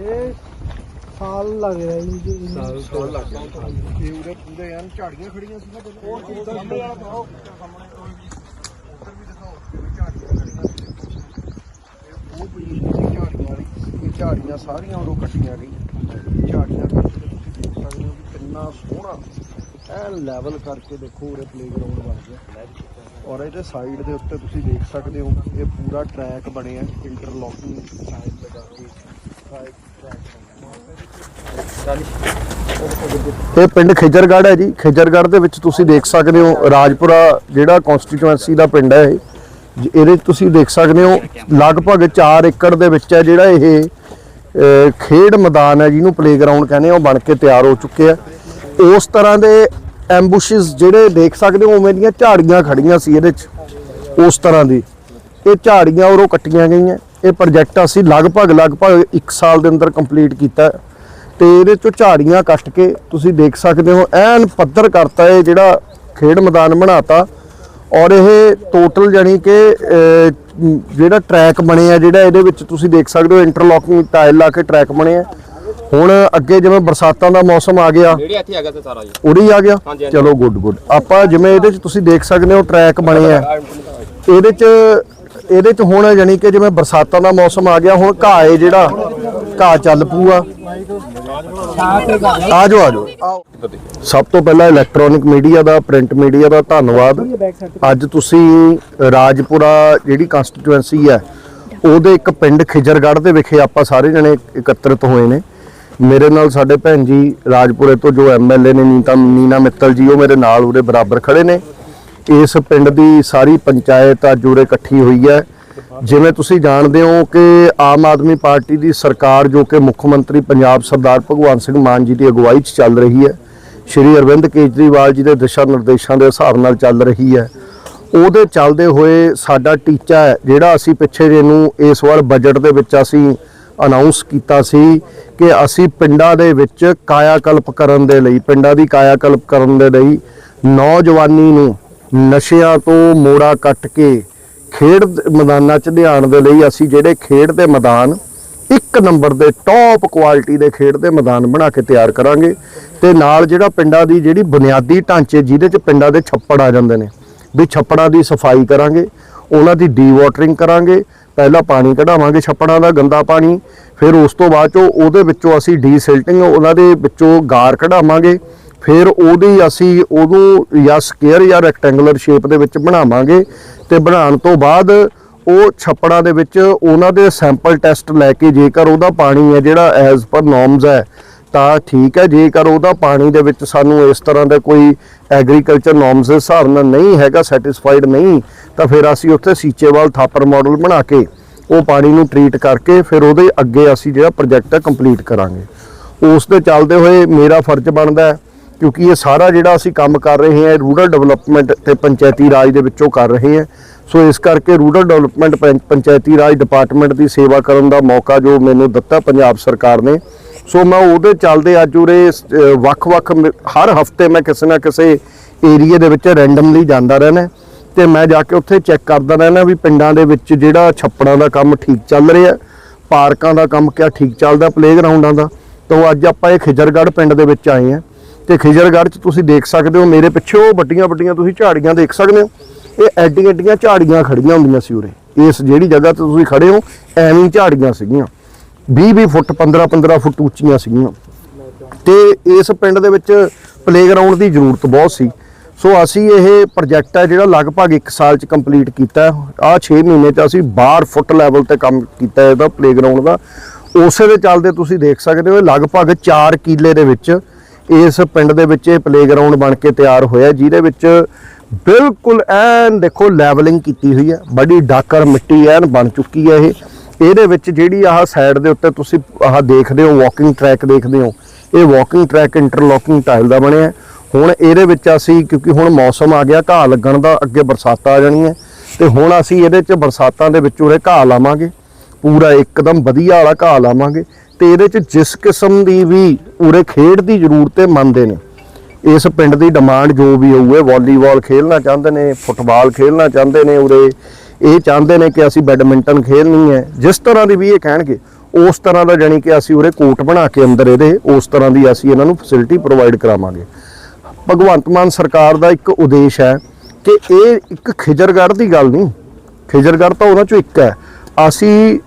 ਇਹ ਸਾਲ ਲੱਗ ਰਿਹਾ ਜੀ। ਸਾਲ ਤੋਂ ਲੱਗ ਗਿਆ ਇਹ ਉਰੇ ਪੂਰੇ ਐਨ ਝਾੜੀਆਂ ਖੜੀਆਂ ਸੀ ਨਾ ਪਹਿਲਾਂ ਉਹ ਸਾਹਮਣੇ ਵਾਲਾ ਦਿਖਾਓ। ਸਾਹਮਣੇ ਉੱਧਰ ਵੀ ਦਿਖਾਓ। ਜਿਵੇਂ ਝਾੜੀਆਂ ਖੜੀਆਂ ਸੀ। ਇਹ ਉਹ ਪੋਜੀਸ਼ਨ ਸੀ ਝਾੜੀਆਂ ਵਾਲੀ। ਇਹ ਝਾੜੀਆਂ ਸਾਰੀਆਂ ਉਰੋਂ ਕੱਟੀਆਂ ਗਈਆਂ। ਝਾੜੀਆਂ ਕੱਟ ਕੇ ਤੁਸੀਂ ਦੇਖ ਸਕਦੇ ਹੋ ਕਿ ਕਿੰਨਾ ਸੋਹਣਾ। ਐਨ ਲੈਵਲ ਕਰਕੇ ਦੇਖੋ ਉਰੇ ਪਲੇਗਰਾਉਂਡ ਬਣ ਗਿਆ। ਔਰ ਇਹਦੇ ਸਾਈਡ ਦੇ ਉੱਤੇ ਤੁਸੀਂ ਦੇਖ ਸਕਦੇ ਹੋ ਇਹ ਪੂਰਾ ਟਰੈਕ ਬਣਿਆ। ਇੰਟਰਲੋਕਿੰਗ ਸਾਈਡ ਲਗਾ ਕੇ। ਟਰੈਕ ਇਹ ਪਿੰਡ ਖਿਜਰਗੜ੍ਹ ਹੈ ਜੀ। ਖਿਜਰਗੜ੍ਹ ਦੇ ਵਿੱਚ ਤੁਸੀਂ ਦੇਖ ਸਕਦੇ ਹੋ ਰਾਜਪੁਰਾ ਜਿਹੜਾ ਕਨਸਟੀਟੂਐਂਸੀ ਦਾ ਪਿੰਡ ਹੈ ਇਹ। ਇਹਦੇ 'ਚ ਤੁਸੀਂ ਦੇਖ ਸਕਦੇ ਹੋ ਲਗਭਗ 4 ਏਕੜ ਦੇ ਵਿੱਚ ਹੈ ਜਿਹੜਾ ਇਹ ਖੇਡ ਮੈਦਾਨ ਹੈ ਜਿਹਨੂੰ ਪਲੇਗਰਾਉਂਡ ਕਹਿੰਦੇ ਆ, ਉਹ ਬਣ ਕੇ ਤਿਆਰ ਹੋ ਚੁੱਕੇ ਆ। ਉਸ ਤਰ੍ਹਾਂ ਦੇ ਐਂਬੂਸ਼ਸ ਜਿਹੜੇ ਦੇਖ ਸਕਦੇ ਹੋ, ਉਵੇਂ ਦੀਆਂ ਝਾੜੀਆਂ ਖੜੀਆਂ ਸੀ ਇਹਦੇ 'ਚ ਉਸ ਤਰ੍ਹਾਂ ਦੀ। ਇਹ ਝਾੜੀਆਂ ਉਰੋਂ ਕੱਟੀਆਂ ਗਈਆਂ। ਇਹ ਪ੍ਰੋਜੈਕਟ ਅਸੀਂ ਲਗਭਗ ਲਗਭਗ 1 ਸਾਲ ਦੇ ਅੰਦਰ ਕੰਪਲੀਟ ਕੀਤਾ। ਤੇ ਇਹਦੇ ਚੋਂ ਝਾੜੀਆਂ ਕੱਟ ਕੇ ਤੁਸੀਂ ਦੇਖ ਸਕਦੇ ਹੋ ਐਨ ਪੱਧਰ ਕਰਤਾ ਇਹ ਜਿਹੜਾ ਖੇਡ ਮੈਦਾਨ ਬਣਾਤਾ। ਔਰ ਇਹ ਟੋਟਲ ਜਾਨੀ ਕਿ ਜਿਹੜਾ ਟਰੈਕ ਬਣਿਆ ਜਿਹੜਾ ਇਹਦੇ ਵਿੱਚ ਤੁਸੀਂ ਦੇਖ ਸਕਦੇ ਹੋ ਇੰਟਰਲੋਕਿੰਗ ਟਾਇਲ ਲਾ ਕੇ ਟਰੈਕ ਬਣਿਆ ਹੁਣ ਅੱਗੇ ਜਿਵੇਂ ਬਰਸਾਤਾਂ ਦਾ ਮੌਸਮ ਆ ਗਿਆ ਨੇੜੇ ਇੱਥੇ ਆ ਗਿਆ ਤੇ ਸਾਰਾ ਜੀ। ਉਰੀ ਆ ਗਿਆ। ਚਲੋ ਗੁੱਡ ਗੁੱਡ ਆਪਾਂ ਜਿਵੇਂ ਇਹਦੇ 'ਚ ਤੁਸੀਂ ਦੇਖ ਸਕਦੇ ਹੋ ਟਰੈਕ ਬਣੇ ਆ। ਇਹਦੇ 'ਚ ਇਹਦੇ 'ਚ ਹੁਣ ਜਾਨੀ ਕਿ ਜਿਵੇਂ ਬਰਸਾਤਾਂ ਦਾ ਮੌਸਮ ਆ ਗਿਆ, ਹੁਣ ਘਾਹ ਏ ਜਿਹੜਾ, ਘਾਹ ਚੱਲ ਪੂਆ ਆ। ਜਾਓ ਆ ਜਾਓ। ਸਭ ਤੋਂ ਪਹਿਲਾਂ ਇਲੈਕਟ੍ਰੋਨਿਕ ਮੀਡੀਆ ਦਾ ਪ੍ਰਿੰਟ ਮੀਡੀਆ ਦਾ ਧੰਨਵਾਦ। ਅੱਜ ਤੁਸੀਂ ਰਾਜਪੁਰਾ ਜਿਹੜੀ ਕਨਸਟੀਟੂਐਂਸੀ ਹੈ, ਉਹਦੇ ਇੱਕ ਪਿੰਡ ਖਿਜਰਗੜ੍ਹ ਦੇ ਵਿਖੇ ਆਪਾਂ ਸਾਰੇ ਜਣੇ ਇਕੱਤਰਿਤ ਹੋਏ ਨੇ। ਮੇਰੇ ਨਾਲ ਸਾਡੇ ਭੈਣ ਜੀ ਰਾਜਪੁਰੇ ਤੋਂ ਜੋ ਐਮਐਲਏ ਨੇ, ਨੀਤਾ, ਨੀਨਾ ਮਿੱਤਲ ਜੀ, ਉਹ ਮੇਰੇ ਨਾਲ ਉਰੇ ਬਰਾਬਰ ਖੜੇ ਨੇ। ਇਸ ਪਿੰਡ ਦੀ ਸਾਰੀ ਪੰਚਾਇਤ ਅੱਜ ਉਰੇ ਇਕੱਠੀ ਹੋਈ ਹੈ। ਜਿਵੇਂ ਤੁਸੀਂ ਜਾਣਦੇ ਹੋ ਕਿ ਆਮ ਆਦਮੀ ਪਾਰਟੀ ਦੀ ਸਰਕਾਰ ਜੋ ਕਿ ਮੁੱਖ ਮੰਤਰੀ ਪੰਜਾਬ ਸਰਦਾਰ ਭਗਵੰਤ ਸਿੰਘ ਮਾਨ ਜੀ ਦੀ ਅਗਵਾਈ 'ਚ ਚੱਲ ਰਹੀ ਹੈ, ਸ਼੍ਰੀ ਅਰਵਿੰਦ ਕੇਜਰੀਵਾਲ ਜੀ ਦੇ ਦਿਸ਼ਾ ਨਿਰਦੇਸ਼ਾਂ ਦੇ ਹਿਸਾਬ ਨਾਲ ਚੱਲ ਰਹੀ ਹੈ। ਉਹਦੇ ਚੱਲਦੇ ਹੋਏ ਸਾਡਾ ਟੀਚਾ ਹੈ, ਜਿਹੜਾ ਅਸੀਂ ਪਿੱਛੇ ਜੇ ਨੂੰ ਇਸ ਵਾਰ ਬਜਟ ਦੇ ਵਿੱਚ ਅਸੀਂ ਅਨਾਉਂਸ ਕੀਤਾ ਸੀ ਕਿ ਅਸੀਂ ਪਿੰਡਾਂ ਦੇ ਵਿੱਚ ਕਾਇਆਕਲਪ ਕਰਨ ਦੇ ਲਈ, ਪਿੰਡਾਂ ਦੀ ਕਾਇਆਕਲਪ ਕਰਨ ਦੇ ਲਈ ਨੌਜਵਾਨੀ ਨੂੰ ਨਸ਼ਿਆਂ ਤੋਂ ਮੋੜਾ ਕੱਟ ਕੇ ਖੇਡ ਮੈਦਾਨਾਂ 'ਚ ਲਿਆਉਣ ਦੇ ਲਈ ਅਸੀਂ ਜਿਹੜੇ ਖੇਡ ਦੇ ਮੈਦਾਨ ਇੱਕ ਨੰਬਰ ਦੇ ਟੌਪ ਕੁਆਲਿਟੀ ਦੇ ਖੇਡ ਦੇ ਮੈਦਾਨ ਬਣਾ ਕੇ ਤਿਆਰ ਕਰਾਂਗੇ ਤੇ ਨਾਲ ਜਿਹੜਾ ਪਿੰਡਾਂ ਦੀ ਜਿਹੜੀ ਬੁਨਿਆਦੀ ਢਾਂਚੇ ਜਿਹਦੇ 'ਚ ਪਿੰਡਾਂ ਦੇ ਛੱਪੜ ਆ ਜਾਂਦੇ ਨੇ, ਵੀ ਛੱਪੜਾਂ ਦੀ ਸਫ਼ਾਈ ਕਰਾਂਗੇ, ਉਹਨਾਂ ਦੀ ਡੀ-ਵਾਟਰਿੰਗ ਕਰਾਂਗੇ, ਪਹਿਲਾਂ ਪਾਣੀ ਕਢਾਵਾਂਗੇ ਛੱਪੜਾਂ ਦਾ, ਗੰਦਾ ਪਾਣੀ, ਫਿਰ ਉਸ ਤੋਂ ਬਾਅਦ ਚੋਂ ਉਹਦੇ ਵਿੱਚੋਂ ਅਸੀਂ ਡੀ-ਸਿਲਟਿੰਗ ਉਹਨਾਂ ਦੇ ਵਿੱਚੋਂ ਗਾਰ ਕਢਾਵਾਂਗੇ ਫਿਰ ਉਹਦੀ ਅਸੀਂ ਉਹਨੂੰ ਜਾਂ ਸਕੁਅਰ ਜਾਂ ਰੈਕਟੈਂਗੂਲਰ ਸ਼ੇਪ ਦੇ ਵਿੱਚ ਬਣਾਵਾਂਗੇ ਤੇ ਬਣਾਉਣ ਤੋਂ ਬਾਅਦ ਉਹ ਛੱਪੜਾਂ ਦੇ ਵਿੱਚ ਉਹਨਾਂ ਦੇ ਸੈਂਪਲ ਟੈਸਟ ਲੈ ਕੇ ਜੇਕਰ ਉਹਦਾ ਪਾਣੀ ਹੈ ਜਿਹੜਾ ਐਜ਼ ਪਰ ਨੋਰਮਸ ਹੈ, ਤਾਂ ਠੀਕ ਹੈ। ਜੇਕਰ ਉਹਦਾ ਪਾਣੀ ਦੇ ਵਿੱਚ ਸਾਨੂੰ ਇਸ ਤਰ੍ਹਾਂ ਦਾ ਕੋਈ ਐਗਰੀਕਲਚਰ ਨੋਰਮਸ ਦੇ ਹਿਸਾਬ ਨਾਲ ਨਹੀਂ ਹੈਗਾ ਸੈਟੀਸਫਾਈਡ ਨਹੀਂ, ਤਾਂ ਫਿਰ ਅਸੀਂ ਉੱਥੇ ਸੀਚੇਵਾਲ ਥਾਪਰ ਮਾਡਲ ਬਣਾ ਕੇ ਉਹ ਪਾਣੀ ਨੂੰ ਟਰੀਟ ਕਰਕੇ ਫਿਰ ਉਹਦੇ ਅੱਗੇ ਅਸੀਂ ਜਿਹੜਾ ਪ੍ਰੋਜੈਕਟ ਹੈ ਕੰਪਲੀਟ ਕਰਾਂਗੇ। ਉਸ ਦੇ ਚੱਲਦੇ ਹੋਏ ਮੇਰਾ ਫਰਜ਼ ਬਣਦਾ ਹੈ ਕਿਉਂਕਿ ਇਹ ਸਾਰਾ ਜਿਹੜਾ ਅਸੀਂ ਕੰਮ ਕਰ ਰਹੇ ਹਾਂ ਰੂਰਲ ਡਿਵੈਲਪਮੈਂਟ ਤੇ ਪੰਚਾਇਤੀ ਰਾਜ ਦੇ ਵਿੱਚੋਂ ਕਰ ਰਹੇ ਹਾਂ। ਸੋ ਇਸ ਕਰਕੇ ਰੂਰਲ ਡਿਵੈਲਪਮੈਂਟ ਪੰ- ਪੰਚਾਇਤੀ ਰਾਜ ਡਿਪਾਰਟਮੈਂਟ ਦੀ ਸੇਵਾ ਕਰਨ ਦਾ ਮੌਕਾ ਜੋ ਮੈਨੂੰ ਦਿੱਤਾ ਪੰਜਾਬ ਸਰਕਾਰ ਨੇ। ਸੋ ਮੈਂ ਉਹਦੇ ਚੱਲਦੇ ਅੱਜ ਉਰੇ ਵੱਖ-ਵੱਖ ਹਰ ਹਫ਼ਤੇ ਮੈਂ ਕਿਸੇ ਨਾ ਕਿਸੇ ਏਰੀਆ ਦੇ ਵਿੱਚ ਰੈਂਡਮਲੀ ਜਾਂਦਾ ਰਹਿਣਾ ਤੇ ਮੈਂ ਜਾ ਕੇ ਉੱਥੇ ਚੈੱਕ ਕਰਦਾ ਰਹਿਣਾ ਵੀ ਪਿੰਡਾਂ ਦੇ ਵਿੱਚ ਜਿਹੜਾ ਛੱਪੜਾਂ ਦਾ ਕੰਮ ਠੀਕ ਚੱਲ ਰਿਹਾ, ਪਾਰਕਾਂ ਦਾ ਕੰਮ ਕਿਆ ਠੀਕ ਚੱਲਦਾ ਪਲੇਗਰਾਉਂਡਾਂ ਦਾ। ਤਾਂ ਅੱਜ ਆਪਾਂ ਇਹ ਖਿਜਰਗੜ੍ਹ ਪਿੰਡ ਦੇ ਵਿੱਚ ਆਏ ਹਾਂ। ਤੇ ਖਿਜਰਗੜ੍ਹ 'ਚ ਤੁਸੀਂ ਦੇਖ ਸਕਦੇ ਹੋ, ਮੇਰੇ ਪਿੱਛੇ ਉਹ ਵੱਡੀਆਂ ਵੱਡੀਆਂ ਤੁਸੀਂ ਝਾੜੀਆਂ ਦੇਖ ਸਕਦੇ ਹੋ। ਇਹ ਐਡੀਆਂ ਐਡੀਆਂ ਝਾੜੀਆਂ ਖੜੀਆਂ ਹੁੰਦੀਆਂ ਸੀ ਉਰੇ। ਇਸ ਜਿਹੜੀ ਜਗ੍ਹਾ ਤੇ ਤੁਸੀਂ ਖੜੇ ਹੋ, ਐਵੇਂ ਝਾੜੀਆਂ ਸੀਗੀਆਂ। 20 20 ਫੁੱਟ 15 15 ਫੁੱਟ ਉੱਚੀਆਂ ਸੀਗੀਆਂ। ਤੇ ਇਸ ਪਿੰਡ ਦੇ ਵਿੱਚ ਪਲੇਗਰਾਉਂਡ ਦੀ ਜ਼ਰੂਰਤ ਬਹੁਤ ਸੀ। ਸੋ ਅਸੀਂ ਇਹ ਪ੍ਰੋਜੈਕਟ ਹੈ ਜਿਹੜਾ ਲਗਭਗ 1 ਸਾਲ ਚ ਕੰਪਲੀਟ ਕੀਤਾ। ਆ 6 ਮਹੀਨੇ ਚ ਅਸੀਂ 12 ਫੁੱਟ ਲੈਵਲ ਤੇ ਕੰਮ ਕੀਤਾ ਇਹਦਾ ਪਲੇਗਰਾਉਂਡ ਦਾ। ਉਸੇ ਦੇ ਚੱਲਦੇ ਤੁਸੀਂ ਦੇਖ ਸਕਦੇ ਹੋ, ਇਹ ਲਗਭਗ 4 ਕਿੱਲੇ ਦੇ ਵਿੱਚ ਇਸ ਪਿੰਡ ਦੇ ਵਿੱਚ ਇਹ ਪਲੇਗਰਾਉਂਡ ਬਣ ਕੇ ਤਿਆਰ ਹੋਇਆ ਜਿਹਦੇ ਵਿੱਚ ਬਿਲਕੁਲ ਐਨ ਦੇਖੋ ਲੈਵਲਿੰਗ ਕੀਤੀ ਹੋਈ ਹੈ, ਬੜੀ ਡਾਕਰ ਮਿੱਟੀ ਐਨ ਬਣ ਚੁੱਕੀ ਹੈ ਇਹ। ਇਹਦੇ ਵਿੱਚ ਜਿਹੜੀ ਆਹ ਸਾਈਡ ਦੇ ਉੱਤੇ ਤੁਸੀਂ ਆਹ ਦੇਖਦੇ ਹੋ ਵਾਕਿੰਗ ਟਰੈਕ ਦੇਖਦੇ ਹੋ, ਇਹ ਵਾਕਿੰਗ ਟਰੈਕ ਇੰਟਰਲੋਕਿੰਗ ਟਾਈਲ ਦਾ ਬਣਿਆ ਹੁਣ ਇਹਦੇ ਵਿੱਚ ਅਸੀਂ, ਕਿਉਂਕਿ ਹੁਣ ਮੌਸਮ ਆ ਗਿਆ, ਘਾਹ ਲੱਗਣ ਦਾ ਅੱਗੇ ਬਰਸਾਤਾਂ ਆ ਜਾਣੀਆਂ, ਤੇ ਹੁਣ ਅਸੀਂ ਇਹਦੇ 'ਚ ਬਰਸਾਤਾਂ ਦੇ ਵਿੱਚ ਉਰੇ ਘਾਹ ਲਾਵਾਂਗੇ। ਪੂਰਾ ਇੱਕਦਮ ਵਧੀਆ ਵਾਲਾ ਘਾਹ ਲਾਵਾਂਗੇ। ਤੇ ਇਹਦੇ 'ਚ ਜਿਸ ਕਿਸਮ ਦੀ ਵੀ ਉਰੇ ਖੇਡ ਦੀ ਜ਼ਰੂਰਤ ਹੈ, ਮੰਨਦੇ ਨੇ। ਇਸ ਪਿੰਡ ਦੀ ਡਿਮਾਂਡ ਜੋ ਵੀ ਹੋਊ ਵਾਲੀਬਾਲ ਖੇਲਣਾ ਚਾਹੁੰਦੇ ਨੇ, ਫੁੱਟਬਾਲ ਖੇਲਣਾ ਚਾਹੁੰਦੇ ਨੇ ਉਰੇ। ਇਹ ਚਾਹੁੰਦੇ ਨੇ ਕਿ ਅਸੀਂ ਬੈਡਮਿੰਟਨ ਖੇਲਣੀ ਹੈ। ਜਿਸ ਤਰ੍ਹਾਂ ਦੀ ਵੀ ਇਹ ਕਹਿਣਗੇ, ਉਸ ਤਰ੍ਹਾਂ ਦਾ ਜਾਨੀ ਕਿ ਅਸੀਂ ਉਰੇ ਕੋਟ ਬਣਾ ਕੇ ਅੰਦਰ ਇਹਦੇ, ਉਸ ਤਰ੍ਹਾਂ ਦੀ ਅਸੀਂ ਇਹਨਾਂ ਨੂੰ ਫੈਸਿਲਿਟੀ ਪ੍ਰੋਵਾਈਡ ਕਰਾਵਾਂਗੇ। ਭਗਵੰਤ ਮਾਨ ਸਰਕਾਰ ਦਾ ਇੱਕ ਉਦੇਸ਼ ਹੈ ਕਿ ਇਹ ਇੱਕ ਖਿਜਰਗੜ੍ਹ ਦੀ ਗੱਲ ਨਹੀਂ। ਖਿਜਰਗੜ੍ਹ ਤਾਂ ਉਹਨਾਂ ਚੋਂ ਇੱਕ ਹੈ। ਅਸੀਂ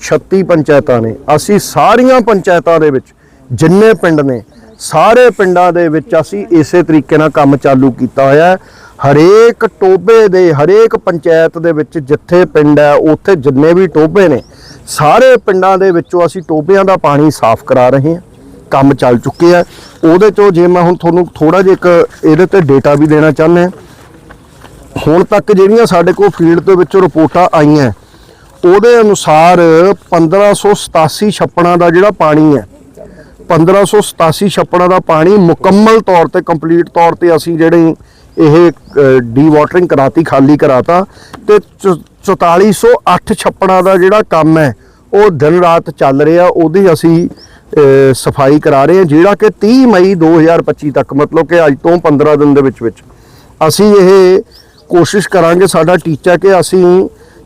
13236 ਪੰਚਾਇਤਾਂ ਨੇ। ਅਸੀਂ ਸਾਰੀਆਂ ਪੰਚਾਇਤਾਂ ਦੇ ਵਿੱਚ ਜਿੰਨੇ ਪਿੰਡ ਨੇ, ਸਾਰੇ ਪਿੰਡਾਂ ਦੇ ਵਿੱਚ ਅਸੀਂ ਇਸੇ ਤਰੀਕੇ ਨਾਲ ਕੰਮ ਚਾਲੂ ਕੀਤਾ ਹੋਇਆ ਹਰੇਕ ਟੋਬੇ ਦੇ, ਹਰੇਕ ਪੰਚਾਇਤ ਦੇ ਵਿੱਚ ਜਿੱਥੇ ਪਿੰਡ ਹੈ, ਉੱਥੇ ਜਿੰਨੇ ਵੀ ਟੋਬੇ ਨੇ, ਸਾਰੇ ਪਿੰਡਾਂ ਦੇ ਵਿੱਚੋਂ ਅਸੀਂ ਟੋਬਿਆਂ ਦਾ ਪਾਣੀ ਸਾਫ਼ ਕਰਾ ਰਹੇ ਹਾਂ। ਕੰਮ ਚੱਲ ਚੁੱਕੇ ਆ। ਉਹਦੇ ਚੋਂ ਜੇ ਮੈਂ ਹੁਣ ਤੁਹਾਨੂੰ ਥੋੜਾ ਜਿਹਾ ਇੱਕ ਇਹਦੇ ਤੇ ਡੇਟਾ ਵੀ ਦੇਣਾ ਚਾਹੁੰਦਾ ਹੁਣ ਤੱਕ ਜਿਹੜੀਆਂ ਸਾਡੇ ਕੋਲ ਫੀਲਡ ਦੇ ਵਿੱਚੋਂ ਰਿਪੋਰਟਾਂ ਆਈਆਂ ਉਹਦੇ ਅਨੁਸਾਰ 1587 ਛੱਪੜਾਂ ਦਾ ਜਿਹੜਾ ਪਾਣੀ ਹੈ 1587 ਛੱਪੜਾਂ ਦਾ ਪਾਣੀ ਮੁਕੰਮਲ ਤੌਰ ਤੇ ਕੰਪਲੀਟ ਤੌਰ ਤੇ ਅਸੀਂ ਜਿਹੜੇ ਇਹ ਡੀ ਵਾਟਰਿੰਗ ਕਰਾਤੀ, ਖਾਲੀ ਕਰਾਤਾ ਤੇ ਚ- 4408 ਛੱਪੜਾਂ ਦਾ ਜਿਹੜਾ ਕੰਮ ਹੈ, ਉਹ ਦਿਨ ਰਾਤ ਚੱਲ ਰਿਹਾ, ਉਹਦੀ ਅਸੀਂ ਸਫ਼ਾਈ ਕਰਾ ਰਹੇ ਹਾਂ, ਜਿਹੜਾ ਕਿ 30 ਮਈ 2025 ਤੱਕ, ਮਤਲਬ ਕਿ ਅੱਜ ਤੋਂ 15 ਦਿਨ ਦੇ ਵਿੱਚ ਵਿੱਚ ਅਸੀਂ ਇਹ ਕੋਸ਼ਿਸ਼ ਕਰਾਂਗੇ ਸਾਡਾ ਟੀਚਾ ਕਿ ਅਸੀਂ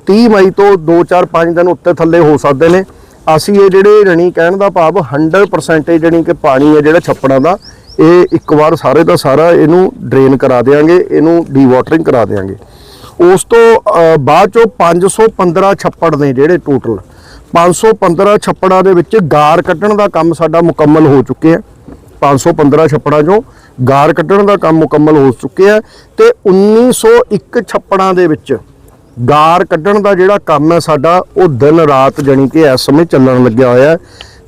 30 ਮਈ ਤੋਂ 2 4 5 ਦਿਨ ਉੱਤੇ ਥੱਲੇ ਹੋ ਸਕਦੇ ਨੇ। ਅਸੀਂ ਇਹ ਜਿਹੜੇ ਜਣੀ ਕਹਿਣ ਦਾ ਭਾਵ 100% ਜਣੀ ਕਿ ਪਾਣੀ ਹੈ ਜਿਹੜਾ ਛੱਪੜਾਂ ਦਾ, ਇਹ ਇੱਕ ਵਾਰ ਸਾਰੇ ਦਾ ਸਾਰਾ ਇਹਨੂੰ ਡਰੇਨ ਕਰਾ ਦੇਾਂਗੇ ਇਹਨੂੰ ਡੀ ਵਾਟਰਿੰਗ ਕਰਾ ਦੇਾਂਗੇ ਉਸ ਤੋਂ ਬਾਅਦ ਚੋਂ 515 ਛੱਪੜ ਨੇ ਜਿਹੜੇ ਟੋਟਲ 515 ਛੱਪੜਾਂ ਦੇ ਵਿੱਚ ਗਾਰ ਕੱਢਣ ਦਾ ਕੰਮ ਸਾਡਾ ਮੁਕੰਮਲ ਹੋ ਚੁੱਕਿਆ ਹੈ। 515 ਛੱਪੜਾਂ ਚੋਂ ਗਾਰ ਕੱਢਣ ਦਾ ਕੰਮ ਮੁਕੰਮਲ ਹੋ ਚੁੱਕਿਆ ਹੈ ਤੇ 1901 ਛੱਪੜਾਂ ਦੇ ਵਿੱਚ ਗਾਰ ਕੱਢਣ ਦਾ ਜਿਹੜਾ ਕੰਮ ਹੈ ਸਾਡਾ ਉਹ ਦਿਨ ਰਾਤ ਜਣੀ ਕਿ ਇਸ ਸਮੇਂ ਚੱਲਣ ਲੱਗਿਆ ਹੋਇਆ ਹੈ।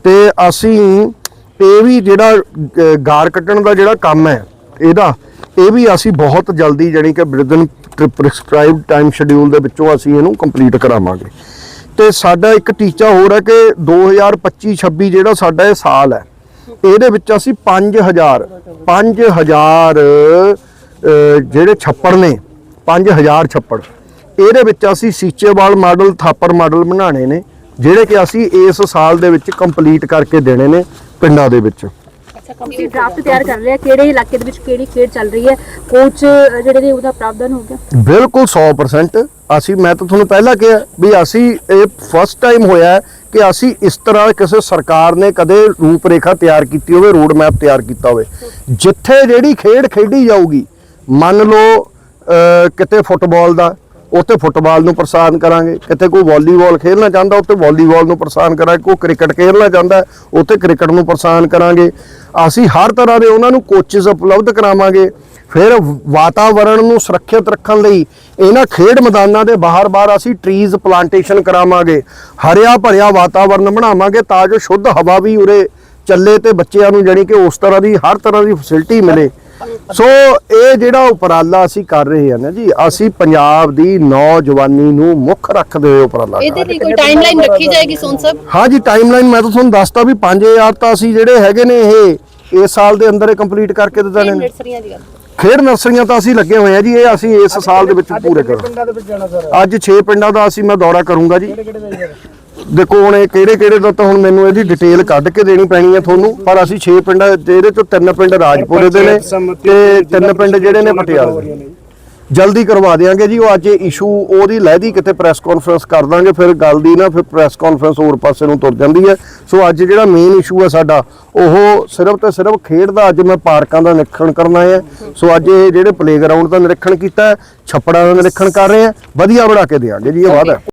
ਤੇ ਅਸੀਂ ਇਹ ਵੀ ਜਿਹੜਾ ਗਾਰ ਕੱਢਣ ਦਾ ਜਿਹੜਾ ਕੰਮ ਹੈ ਇਹਦਾ ਇਹ ਵੀ ਅਸੀਂ ਬਹੁਤ ਜਲਦੀ ਜਣੀ ਕਿ ਵਿਦਨ ਪ੍ਰਿਸਕ੍ਰਾਈਬਡ ਟਾਈਮ ਸ਼ਡਿਊਲ ਦੇ ਵਿੱਚੋਂ ਅਸੀਂ ਇਹਨੂੰ ਕੰਪਲੀਟ ਕਰਾਵਾਂਗੇ। ਤੇ ਸਾਡਾ ਇੱਕ ਟੀਚਾ ਹੋਰ ਹੈ ਕਿ 2025-26 ਜਿਹੜਾ ਸਾਡਾ ਇਹ ਸਾਲ ਹੈ ਇਹਦੇ ਵਿੱਚ ਅਸੀਂ 5000 5000 ਅ, ਜਿਹੜੇ ਛੱਪੜ ਨੇ 5000 ਛੱਪੜ। ਇਹਦੇ ਵਿੱਚ ਅਸੀਂ ਸੀਚੇਵਾਲ ਮਾਡਲ ਥਾਪਰ ਮਾਡਲ ਬਣਾਣੇ ਨੇ ਜਿਹੜੇ ਕਿ ਅਸੀਂ ਇਸ ਸਾਲ ਦੇ ਵਿੱਚ ਕੰਪਲੀਟ ਕਰਕੇ ਦੇਣੇ ਨੇ ਪਿੰਡਾਂ ਦੇ ਵਿੱਚ। ਤੁਸੀਂ ਡਰਾਫਟ ਤਿਆਰ ਕਰ ਲਿਆ ਕਿਹੜੇ ਇਲਾਕੇ ਦੇ ਵਿੱਚ ਕਿਹੜੀ ਖੇਡ ਚੱਲ ਰਹੀ ਹੈ? ਕੋਚ ਜਿਹੜੇ ਨੇ ਉਹਦਾ ਪ੍ਰਾਵਧਾਨ ਹੋ ਗਿਆ। ਬਿਲਕੁਲ 100% ਅਸੀਂ ਮੈਂ ਤਾਂ ਤੁਹਾਨੂੰ ਪਹਿਲਾਂ ਕਿਹਾ ਵੀ ਅਸੀਂ ਇਹ ਫਸਟ ਟਾਈਮ ਹੋਇਆ ਕਿ ਅਸੀਂ ਇਸ ਤਰ੍ਹਾਂ ਕਿਸੇ ਸਰਕਾਰ ਨੇ ਕਦੇ ਰੂਪਰੇਖਾ ਤਿਆਰ ਕੀਤੀ ਹੋਵੇ ਰੋਡ ਮੈਪ ਤਿਆਰ ਕੀਤਾ ਹੋਵੇ। ਜਿੱਥੇ ਜਿਹੜੀ ਖੇਡ ਖੇਡੀ ਜਾਊਗੀ ਮੰਨ ਲਓ ਕਿਤੇ ਫੁੱਟਬਾਲ ਦਾ ਉੱਥੇ ਫੁੱਟਬਾਲ ਨੂੰ ਪ੍ਰਸਾਨ ਕਰਾਂਗੇ। ਕਿਤੇ ਕੋਈ ਵਾਲੀਬਾਲ ਖੇਡਣਾ ਚਾਹੁੰਦਾ, ਉੱਥੇ ਵਾਲੀਬਾਲ ਨੂੰ ਪ੍ਰਸਾਨ ਕਰਾਂਗੇ। ਕੋਈ ਕ੍ਰਿਕਟ ਖੇਡਣਾ ਚਾਹੁੰਦਾ, ਉੱਥੇ ਕ੍ਰਿਕਟ ਨੂੰ ਪ੍ਰਸਾਨ ਕਰਾਂਗੇ। ਅਸੀਂ ਹਰ ਤਰ੍ਹਾਂ ਦੇ ਉਹਨਾਂ ਨੂੰ ਕੋਚਸ ਉਪਲਬਧ ਕਰਾਵਾਂਗੇ। ਫਿਰ ਵਾਤਾਵਰਣ ਨੂੰ ਸੁਰੱਖਿਅਤ ਰੱਖਣ ਲਈ ਇਹਨਾਂ ਖੇਡ ਮੈਦਾਨਾਂ ਦੇ ਬਾਹਰ-ਬਾਹਰ ਅਸੀਂ ਟਰੀਜ਼ ਪਲਾਂਟੇਸ਼ਨ ਕਰਾਵਾਂਗੇ। ਹਰਿਆ ਭਰਿਆ ਵਾਤਾਵਰਣ ਬਣਾਵਾਂਗੇ ਤਾਂ ਜੋ ਸ਼ੁੱਧ ਹਵਾ ਵੀ ਉਰੇ ਚੱਲੇ ਤੇ ਬੱਚਿਆਂ ਨੂੰ ਜਾਣੀ ਕਿ ਉਸ ਤਰ੍ਹਾਂ ਦੀ ਹਰ ਤਰ੍ਹਾਂ ਦੀ ਫੈਸਿਲਿਟੀ ਮਿਲੇ। ਸੋ ਇਹ ਜਿਹੜਾ ਉਪਰਾਲਾ ਅਸੀਂ ਕਰ ਰਹੇ ਹਾਂ ਨਾ ਜੀ ਅਸੀਂ ਪੰਜਾਬ ਦੀ ਨੌਜਵਾਨੀ ਨੂੰ ਮੁੱਖ ਰੱਖਦੇ ਹੋਏ ਉਪਰਾਲਾ ਇਹਦੇ ਲਈ ਕੋਈ ਟਾਈਮਲਾਈਨ ਰੱਖੀ ਜਾਏਗੀ ਸੋਨ ਸਾਹਿਬ? ਹਾਂ ਜੀ ਟਾਈਮਲਾਈਨ ਮੈਂ ਤਾਂ ਤੁਹਾਨੂੰ ਦੱਸਤਾ ਵੀ 5000 ਤਾਂ ਅਸੀਂ ਜਿਹੜੇ ਹੈਗੇ ਨੇ ਇਹ ਇਸ ਸਾਲ ਦੇ ਅੰਦਰ ਇਹ ਕੰਪਲੀਟ ਕਰਕੇ ਦੇ ਦੇਣੇ ਨੇ ਨਰਸਰੀਆਂ ਦੀ ਗੱਲ। ਖੇਡ ਨਰਸਰੀਆਂ ਤਾਂ ਅਸੀਂ ਲੱਗੇ ਹੋਏ ਆ ਜੀ ਇਹ ਅਸੀਂ ਇਸ ਸਾਲ ਦੇ ਵਿੱਚ ਪੂਰੇ ਕਰਾਂਗੇ। ਪਿੰਡਾਂ ਦੇ ਵਿੱਚ ਜਾਣਾ ਸਰ? ਅੱਜ 6 ਪਿੰਡਾਂ ਦਾ ਅਸੀਂ ਮੈਂ ਦੌਰਾ ਕਰੂੰਗਾ ਜੀ। ਦੇਖੋ ਹੁਣ ਇਹ ਕਿਹੜੇ ਕਿਹੜੇ ਦਾ ਤਾਂ ਹੁਣ ਮੈਨੂੰ ਇਹਦੀ ਡਿਟੇਲ ਕੱਢ ਕੇ ਦੇਣੀ ਪੈਣੀ ਹੈ ਤੁਹਾਨੂੰ। ਪਰ ਅਸੀਂ 6 ਪਿੰਡਾਂ ਇਹਦੇ ਚੋਂ ਤਿੰਨ ਪਿੰਡ ਰਾਜਪੁਰੇ ਦੇ ਨੇ ਤੇ ਤਿੰਨ ਪਿੰਡ ਜਿਹੜੇ ਨੇ ਪਟਿਆਲੇ ਦੇ। ਜਲਦੀ ਕਰਵਾ ਦੇਾਂਗੇ ਜੀ ਉਹ ਅੱਜ ਇਸ਼ੂ ਉਹਦੀ ਲਹਿਦੀ ਕਿਤੇ ਪ੍ਰੈਸ ਕਾਨਫਰੰਸ ਕਰ ਦਾਂਗੇ ਫਿਰ ਗੱਲ ਦੀ ਨਾ ਫਿਰ ਪ੍ਰੈਸ ਕਾਨਫਰੰਸ ਹੋਰ ਪਾਸੇ ਨੂੰ ਤੁਰ ਜਾਂਦੀ ਹੈ। ਸੋ ਅੱਜ ਜਿਹੜਾ ਮੇਨ ਇਸ਼ੂ ਹੈ ਸਾਡਾ ਉਹ ਸਿਰਫ ਤੇ ਸਿਰਫ ਖੇਡ ਦਾ ਅੱਜ ਮੈਂ ਪਾਰਕਾਂ ਦਾ ਨਿਰੀਖਣ ਕਰਨਾ ਹੈ ਸੋ ਅੱਜ ਇਹ ਜਿਹੜੇ ਪਲੇਗਰਾਉਂਡ ਦਾ ਨਿਰੀਖਣ ਕੀਤਾ ਛੱਪੜਾਂ ਦਾ ਨਿਰੀਖਣ ਕਰ ਰਹੇ ਆ। ਵਧੀਆ ਬਣਾ ਕੇ ਦੇਾਂਗੇ ਜੀ ਇਹ ਵਾਅਦਾ